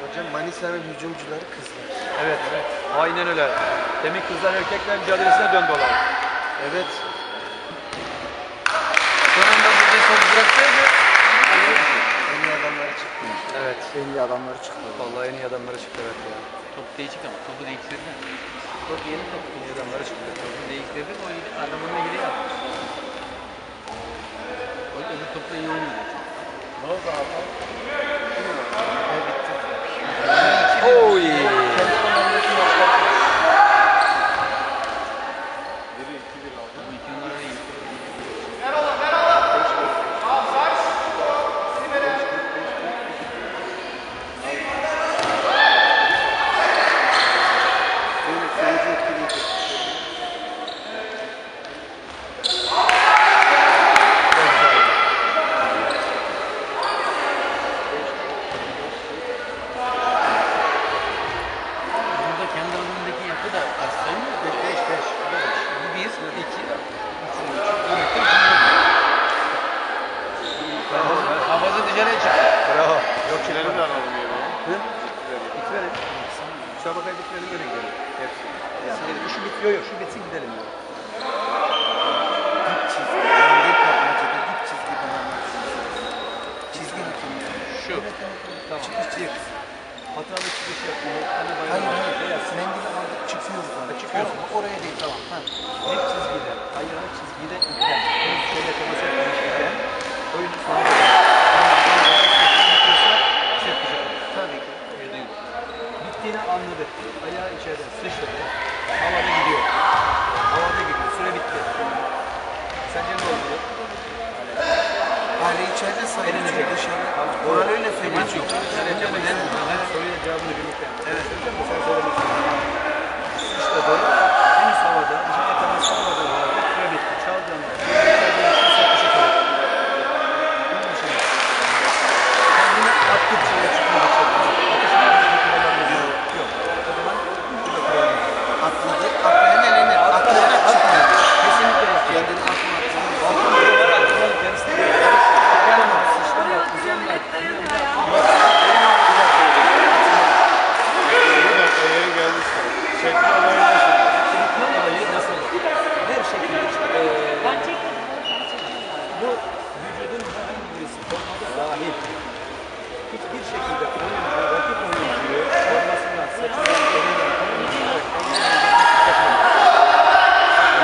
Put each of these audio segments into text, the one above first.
Hocam Manisa'nın hücumcuları kızlar. Evet. Aynen öyle. Demin kızlar erkekler mücadelesine döndü olay. Evet. Son anda burada top bıraksaydı. En iyi adamları çıktı. Evet. En iyi adamları çıktı. Vallahi en iyi adamları çıktı evet ya. Top değişik ama topu değiştirdi. Çok yeni top en iyi adamları çıktı. Topu değiştirdi o adamın ne geri yapmış. O öbür topla iyi oynuyordu. Ne oldu abi? Ne Havası dışarıya çıktı. Bravo. Yok ileri de alalım yemeği. Hı? Bitirelim. Müsabakayı bitirelim öyle gidelim. Hepsi. Yani şu bitiyor yok. Şu bitsin gidelim diyor. Dip çizgi. Yandaki kapmacada dip çizgi kullanmak. Çizgi bütün yani. Şu. Tamam. Çıkış çık. Hatalı çıkış yapmıyor. Hani Hayır bayram. hayır. Beyaz. Mendil aldık çıkıyoruz sonra. çıkıyoruz. Ama Oraya değil tamam. Ha. Dip çizgide, ayağı çizgide iken, biz şöyle temas oyunu. Tabii ki. Yüzde yüz. Bittiğini anladı. Ayağı içeriden sıçradı. Havada gidiyor. Havada gidiyor. Süre bitti. Sence ne oldu? Hale içeride sayılacak dışarı. Oral öyle söylüyor. Maç yok. Sence bu ne? Soruya cevabını birlikte. Evet. Mi? Sen söylemişsin. Sıçradı. Henüz havada. Dışarıya temas olmadan havada. Süre bitti. Çaldığında. içeriden için set dışı kalır. Bunun için. Kendini attı dışarıya çıkmak için. Atışın altında kurallarımız yok. Yok. O zaman bu da kuralımız. Atladı. Atlayan elenir. Atlayarak çıkmıyor. Kesinlikle yok. Kendini atma atma. Altın bir var. Altın gerisi de yok. Çıkaramaz. Sıçramaz. Uzanmaz. Bir dakika yeri geldi sana. Çekme olayı nasıl? Çekme olayı nasıl olur? Her şekilde işte, eee, bu vücudun herhangi birisi formada dahil hiçbir şekilde oyuncu, rakip oyuncuyu formasından, saçından, elinden, kolundan,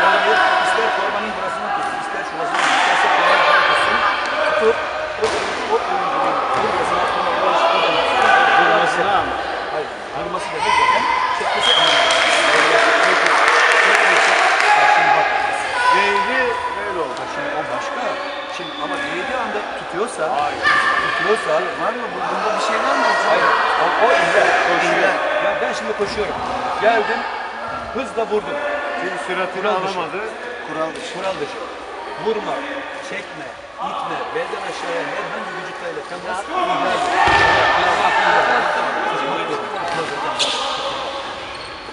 Hayır, ister formanın burasını tutsun, ister şurasını tutsun, isterse formanın tutsun, tutup o, o oyuncunun vurmasına, o Vurmasına ama. Hayır, vurması demek zaten çekmesi anlamında. Şimdi bak, Değdi böyle oldu. Bak şimdi o başka. Şimdi ama değdiği anda tutuyorsa, Hayır. tutuyorsa, Var mı? Bu- Bunda bir şey var mı hocam? hayır, o, o iller. Koşuyor. Ya ben şimdi koşuyorum. Geldim, hızla vurdum. Çünkü süratini Kural dışı. alamadı. Kural dışı. Kural dışı. Vurma, çekme, itme, belden aşağıya herhangi vücutlarıyla temas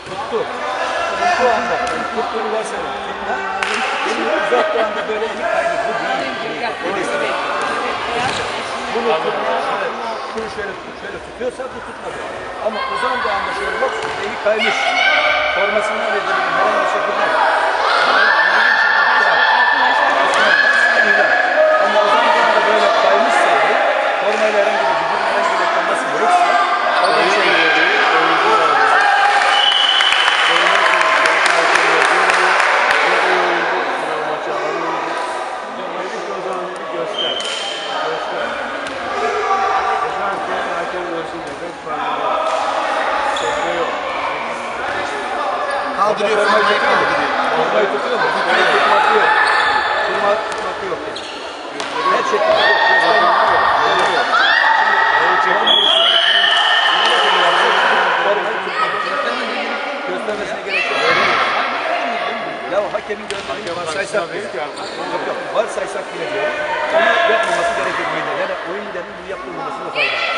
Tuttu. Tuttuğu anda, tuttuğunu varsayalım. Tutma. Elini uzattığı anda böyle bir kaydı. Bu değil. Bunu tutma, şunu şöyle, şöyle tutuyorsa bu tutmadı. Ama uzandığı anda şöyle bak, eli kaymış. Formasından ve herhangi bir şekilde. herhangi bir şekilde tuttular. Ama uzandığı anda böyle kaymışsa, formayla herhangi bir vücudun herhangi bir teması yoksa, o da Oyun şey, ileri, oyuncu aldı. O zaman dedi göster. Göster. Ezan ki hakem görsün dedik. Çekme yok. Kaldırıyor. Formayı kaldırıyor. Formayı tutuyor mu? Tutmayı tutmak yok. Turma tutmak yok. Her. Formayı tutmak yok. Göstermesine gerek yok. Ya hakemin gönderdiği varsaysak bile. Yok yok. Varsaysak bile diyorum. Onu yapmaması gerekir miydi? Yani oyun gidenin bunu yaptırmamasında fayda var.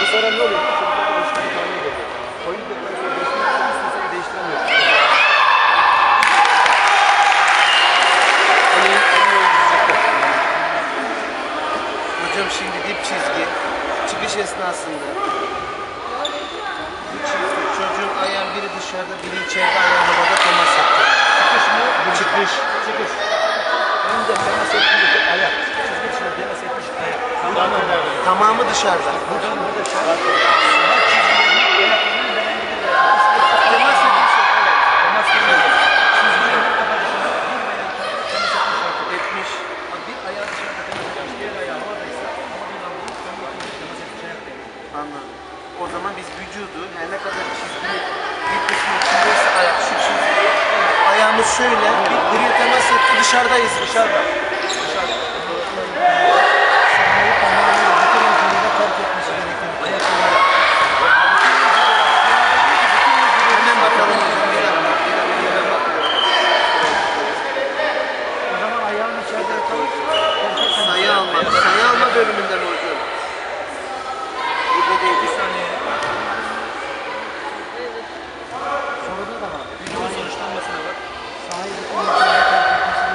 Bu sefer ne oluyor? Çocuklar alışkanlık haline geliyor. Oyun gidekten aslında. Çift çocuk ayağın biri dışarıda, biri içeride ayağın havada temas etti. Çıkış mı? Çıkış. Çıkış. Hem de temas ettiğindeki ayak. Çizgi dışarı temas etmiş ayak. Tamamı, tamamı dışarıda. Buradan burada çarptı. Anladım. O zaman biz vücudu her ne kadar çizgili bir kısmı içindeyse ayak şu çizgi. Ayağımız şöyle, bir gri temas etti dışarıdayız. Dışarıda. Dışarıda. Yatalım. Sayı alma. Sayı alma bölümünden hocam. Burada değil. Bir saniye. Soruda da var. Videonun sonuçlanmasına bak.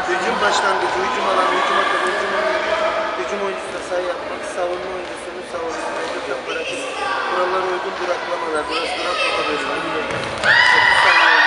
Hücum başlangıcı, hücum alanı, hücum alanı, hücum alanı, hücum oyuncusuna sayı yapmak, savunma oyuncusunun savunma mevcut yaparak kurallara uygun duraklamalar, burası duraklama bölümü. 8 saniye